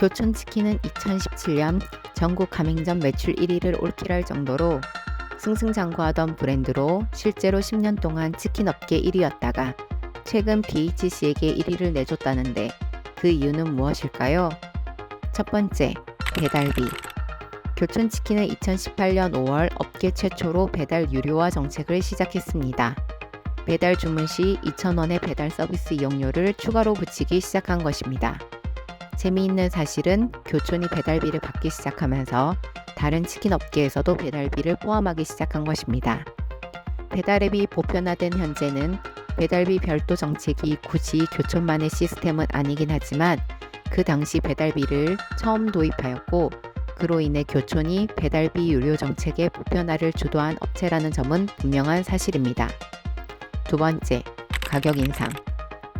교촌치킨은 2017년 전국 가맹점 매출 1위를 올킬할 정도로 승승장구하던 브랜드로 실제로 10년 동안 치킨 업계 1위였다가 최근 BHC에게 1위를 내줬다는데 그 이유는 무엇일까요? 첫 번째, 배달비. 교촌치킨은 2018년 5월 업계 최초로 배달 유료화 정책을 시작했습니다. 배달 주문 시 2,000원의 배달 서비스 이용료를 추가로 붙이기 시작한 것입니다. 재미있는 사실은 교촌이 배달비를 받기 시작하면서 다른 치킨 업계에서도 배달비를 포함하기 시작한 것입니다. 배달앱이 보편화된 현재는 배달비 별도 정책이 굳이 교촌만의 시스템은 아니긴 하지만 그 당시 배달비를 처음 도입하였고 그로 인해 교촌이 배달비 유료 정책의 보편화를 주도한 업체라는 점은 분명한 사실입니다. 두 번째, 가격 인상.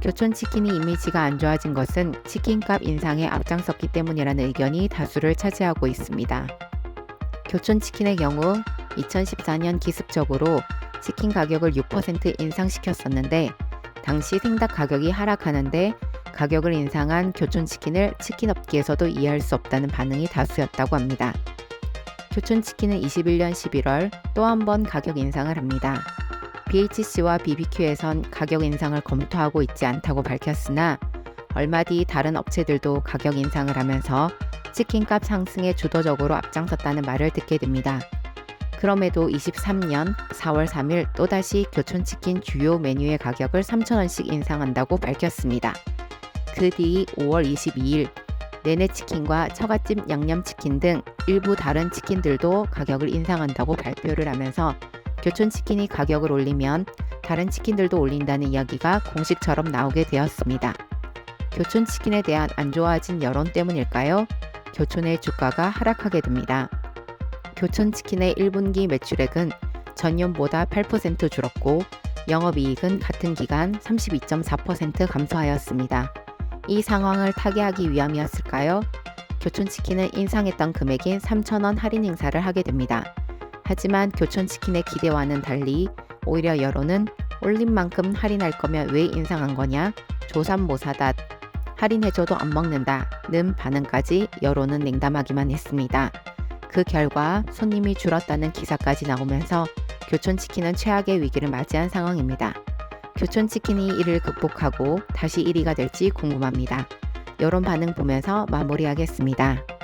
교촌 치킨이 이미지가 안 좋아진 것은 치킨값 인상에 앞장섰기 때문이라는 의견이 다수를 차지하고 있습니다. 교촌 치킨의 경우 2014년 기습적으로 치킨 가격을 6% 인상시켰었는데 당시 생닭 가격이 하락하는데 가격을 인상한 교촌 치킨을 치킨 업계에서도 이해할 수 없다는 반응이 다수였다고 합니다. 교촌 치킨은 21년 11월 또 한 번 가격 인상을 합니다. BHC와 BBQ에선 가격 인상을 검토하고 있지 않다고 밝혔으나 얼마 뒤 다른 업체들도 가격 인상을 하면서 치킨값 상승에 주도적으로 앞장섰다는 말을 듣게 됩니다. 그럼에도 23년 4월 3일 또다시 교촌치킨 주요 메뉴의 가격을 3,000원씩 인상한다고 밝혔습니다. 그 뒤 5월 22일 내내치킨과 처갓집 양념치킨 등 일부 다른 치킨들도 가격을 인상한다고 발표를 하면서 교촌치킨이 가격을 올리면 다른 치킨들도 올린다는 이야기가 공식처럼 나오게 되었습니다. 교촌치킨에 대한 안 좋아진 여론 때문일까요? 교촌의 주가가 하락하게 됩니다. 교촌치킨의 1분기 매출액은 전년보다 8% 줄었고 영업이익은 같은 기간 32.4% 감소하였습니다. 이 상황을 타개하기 위함이었을까요? 교촌치킨은 인상했던 금액인 3,000원 할인 행사를 하게 됩니다. 하지만 교촌치킨의 기대와는 달리 오히려 여론은 올린 만큼 할인할 거면 왜 인상한 거냐? 조삼 모사다. 할인해줘도 안 먹는다 는 반응까지 여론은 냉담하기만 했습니다. 그 결과 손님이 줄었다는 기사까지 나오면서 교촌치킨은 최악의 위기를 맞이한 상황입니다. 교촌치킨이 이를 극복하고 다시 1위가 될지 궁금합니다. 여론 반응 보면서 마무리하겠습니다.